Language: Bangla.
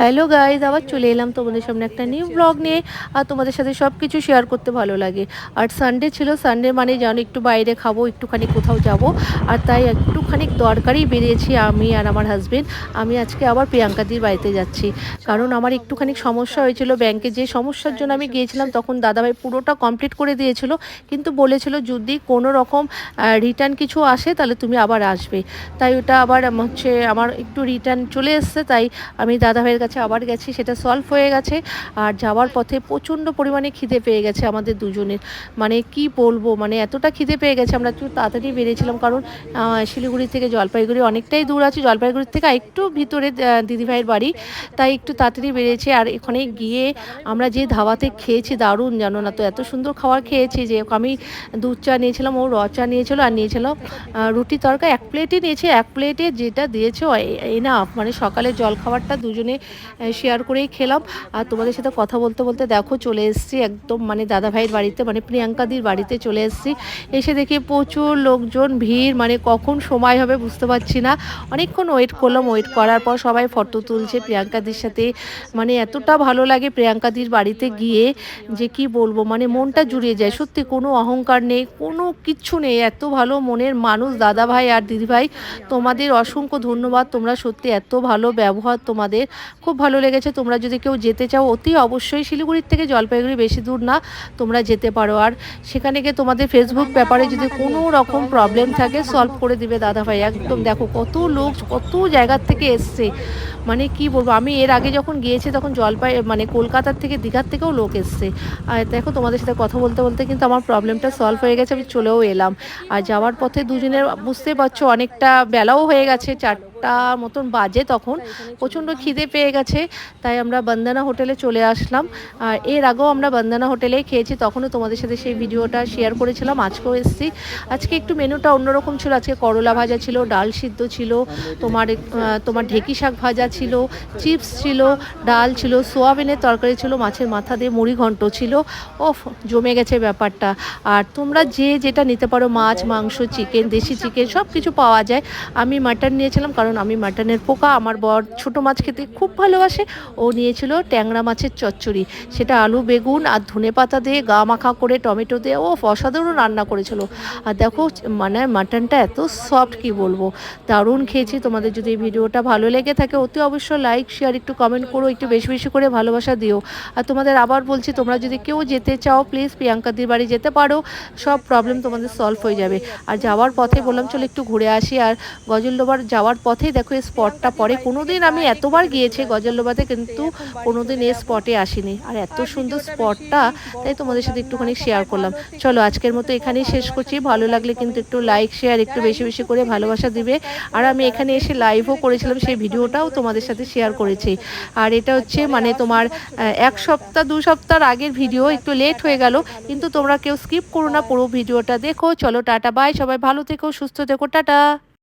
হ্যালো গাইজ আবার চলে এলাম তোমাদের সামনে একটা নিউ ব্লগ নিয়ে। আর তোমাদের সাথে সব কিছু শেয়ার করতে ভালো লাগে। আর সানডে ছিল সানডে মানে জানো একটু বাইরে খাব, একটুখানি কোথাও যাব। আর তাই একটুখানি দরকারই বেরিয়েছি আমি আর আমার হাজবেন্ড আমি আজকে আবার প্রিয়াঙ্কাদির বাড়িতে যাচ্ছি। কারণ আমার একটুখানি সমস্যা হয়েছিল ব্যাংকে যে সমস্যার জন্য আমি গিয়েছিলাম, তখন দাদাভাই পুরোটা কমপ্লিট করে দিয়েছিল। কিন্তু বলেছিল যদি কোনো রকম রিটার্ন কিছু আসে, তাহলে তুমি আবার আসবে। তাই ওটা আবার হচ্ছে আমার একটু রিটার্ন চলে এসছে। তাই আমি দাদাভাইয়ের কাছে আবার গেছি, সেটা সলভ হয়ে গেছে। আর যাওয়ার পথে প্রচণ্ড পরিমাণে খিদে পেয়ে গেছে আমাদের দুজনের। মানে কি বলব মানে এতটা খিদে পেয়ে গেছে, আমরা একটু তাড়াতাড়ি বেরিয়েছিলাম। কারণ শিলিগুড়ি থেকে জলপাইগুড়ি অনেকটাই দূর আছে। জলপাইগুড়ির থেকে একটু ভিতরে দিদিভাইয়ের বাড়ি। তাই একটু তাড়াতাড়ি বেরিয়েছে। আর এখানে গিয়ে আমরা যে ধাবাতে খেয়েছি, দারুণ জানো না তো, এত সুন্দর খাবার খেয়েছি যে, আমি দুধ চা নিয়েছিলাম, ও র চা নিয়েছিল, আর নিয়েছিল রুটি তরকা। এক প্লেটই নিয়েছি, এক প্লেটে যেটা দিয়েছে না মানে সকালে জল খাবারটা দুজনে শেয়ার করেই খেলাম। আর তোমাদের সাথে কথা বলতে বলতে দেখো চলে এসেছি একদম মানে দাদা ভাইয়ের বাড়িতে মানে প্রিয়াঙ্কাদির বাড়িতে চলে এসেছি। এসে দেখি প্রচুর লোকজন, ভিড় মানে কখন সময় হবে বুঝতে পারছি না। অনেকক্ষণ ওয়েট করলাম ওয়েট করার পর সবাই ফটো তুলছে প্রিয়াঙ্কাদির সাথে। মানে এতটা ভালো লাগে প্রিয়াঙ্কাদির বাড়িতে গিয়ে যে কি বলব মানে মনটা জুড়িয়ে যায়। সত্যি কোনো অহংকার নেই, কোনো কিচ্ছু নেই। এত ভালো মনের মানুষ দাদা ভাই আর দিদি ভাই তোমাদের অসংখ্য ধন্যবাদ, তোমরা সত্যি এত ভালো ব্যবহার তোমাদের খুব ভালো লেগেছে। তোমরা যদি কেউ যেতে চাও, অতি অবশ্যই শিলিগুড়ির থেকে জলপাইগুড়ি বেশি দূর না তোমরা যেতে পারো। আর সেখানে গিয়ে তোমাদের ফেসবুক ব্যাপারে যদি কোনো রকম প্রবলেম থাকে সলভ করে দিবে দাদা ভাই। একদম দেখো কত লোক, কত জায়গার থেকে এসছে। মানে কি বলব, আমি এর আগে যখন গিয়েছি তখন জলপাই মানে কলকাতার থেকে, দীঘার থেকেও লোক এসছে। আর দেখো তোমাদের সাথে কথা বলতে বলতে কিন্তু আমার প্রবলেমটা সলভ হয়ে গেছে, আমি চলেও এলাম। আর যাওয়ার পথে দুজনের, বুঝতেই পারছ, অনেকটা বেলাও হয়ে গেছে, চারটা মতন বাজে তখন প্রচণ্ড খিদে পেয়ে গেছে তাই আমরা বন্দনা হোটেলে চলে আসলাম। আর এর আগেও আমরা বন্দনা হোটেলে খেয়েছি তখনও তোমাদের সাথে সেই ভিডিওটা শেয়ার করেছিলাম আজকেও এসেছি। আজকে একটু মেনুটা অন্যরকম ছিল আজকে করলা ভাজা ছিল ডাল সিদ্ধ ছিল তোমার তোমার ঢেকি শাক ভাজা ছিল চিপস ছিল ডাল ছিল সোয়াবিনের তরকারি ছিল মাছের মাথা দিয়ে মুড়ি ঘন্ট ছিল। ওফ জমে গেছে ব্যাপারটা। আর তোমরা যে যেটা নিতে পারো মাছ মাংস চিকেন দেশি চিকেন সব কিছু পাওয়া যায়। আমি মাটন নিয়েছিলাম কারণ আমি মাটনের পোকা, আমার বর ছোটো মাছ খেতে খুব ভালোবাসে। ও নিয়েছিল ট্যাংরা মাছের চচ্চড়ি, সেটা আলু, বেগুন আর ধনে পাতা দিয়ে গা মাখা করে টমেটো দিয়ে ও অসাধারণ রান্না করেছিল। আর দেখো মানে মাটনটা এত সফট কি বলব? দারুণ খেয়েছি। তোমাদের যদি এই ভিডিওটা ভালো লেগে থাকে, অতি অবশ্যই লাইক শেয়ার একটু কমেন্ট করো, একটু বেশি বেশি করে ভালোবাসা দিও। আর তোমাদের আবার বলছি, তোমরা যদি কেউ যেতে চাও প্লিজ প্রিয়াঙ্কাদির বাড়ি যেতে পারো। সব প্রবলেম তোমাদের সলভ হয়ে যাবে। আর যাওয়ার পথে বললাম, চলো একটু ঘুরে আসি। আর গজলডোবার যাওয়ার পথেই দেখো এই স্পটটা পরে। কোনোদিন আমি এতবার গিয়েছি গজলডোবাতে, কিন্তু কোনোদিন এই স্পটে আসিনি। আর এত সুন্দর স্পটটা তাই তোমাদের সাথে একটুখানি শেয়ার করলাম। চলো, আজকের মতো এখানেই শেষ করছি। ভালো লাগলে কিন্তু একটু লাইক শেয়ার একটু বেশি বেশি করে ভালোবাসা দিবে। আর আমি এখানে এসে লাইভও করেছিলাম, সেই ভিডিওটাও তোমাদের সাথে শেয়ার করেছি। আর এটা হচ্ছে মানে তোমার এক সপ্তাহ, দু সপ্তাহ আগের ভিডিও, একটু লেট হয়ে গেল। কিন্তু তোমরা কেউ স্কিপ করো না, পুরো ভিডিওটা দেখো। চলো, টাটা বাই সবাই ভালো থেকো, সুস্থ থেকো, টাটা।